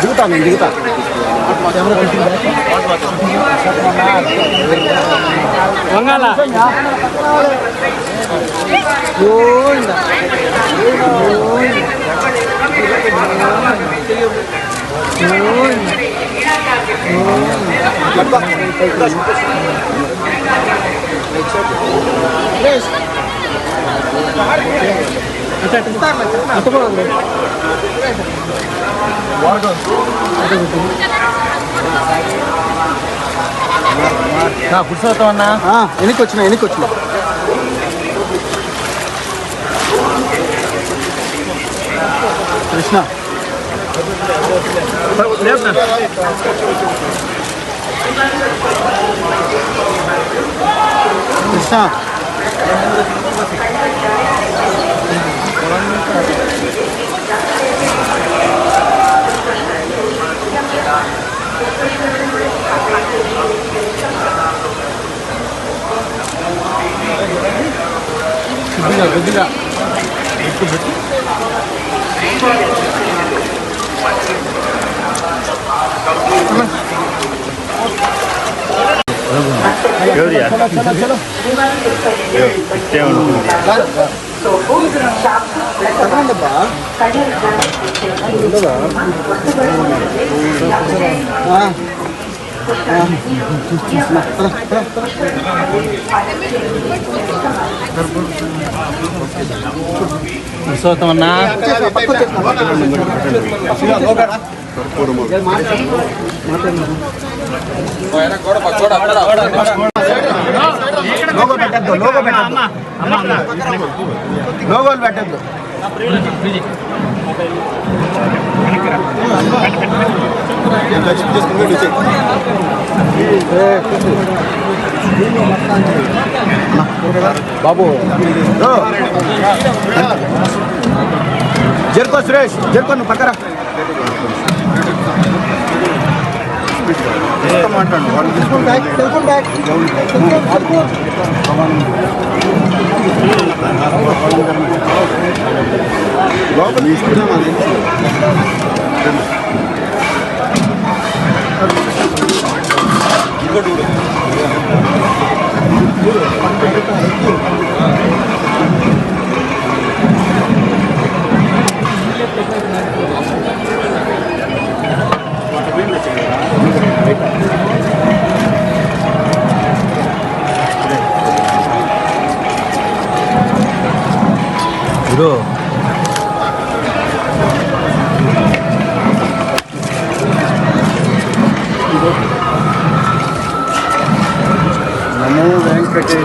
దిగుతా నేను దిగుతా Please. వంగాల పురుషోత్తమన్నా వెనక్కి వచ్చిన వెనక్కి వచ్చిన కృష్ణ కృష్ణ కొద్దిగా కొద్దిగా ఎవరియా ఇట్టే ఉంటుంది Besok teman nah. Logo పెట్టద్దు లోగో పెట్టద్దు. లోగోలు పెట్టద్దు. బాబు. జరుకో సురేష్ జరుకో నువ్వు పక్కరా. మాట్లాడు. వాళ్ళు తీసుకుని బ్యాగ్ తెలుసుకుని బ్యాగ్ లోపల తీసుకున్నాం అది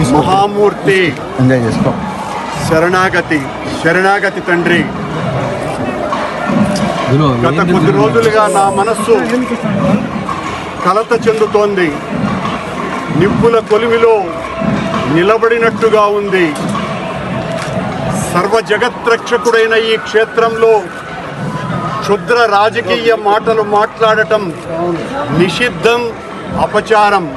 మహామూర్తి. ఎంజాయ్ చేసుకో. శరణాగతి. శరణాగతి తండ్రి. గత కొద్ది రోజులుగా నా మనస్సు కలత చెందుతోంది. నిప్పుల కొలిమిలో నిలబడినట్టుగా ఉంది. సర్వ జగత్రక్షకుడైన ఈ క్షేత్రంలో క్షుద్ర రాజకీయ మాటలు మాట్లాడటం నిషిద్ధం అపచారం.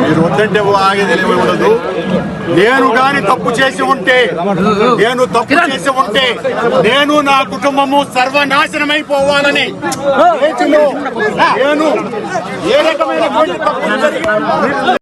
మీరు వద్దంటే ఆగేది ఉండదు. నేను గాని తప్పు చేసి ఉంటే నేను తప్పు చేసి ఉంటే నేను నా కుటుంబము సర్వనాశనమైపోవాలని నేను ఏ తప్పు జరిగినా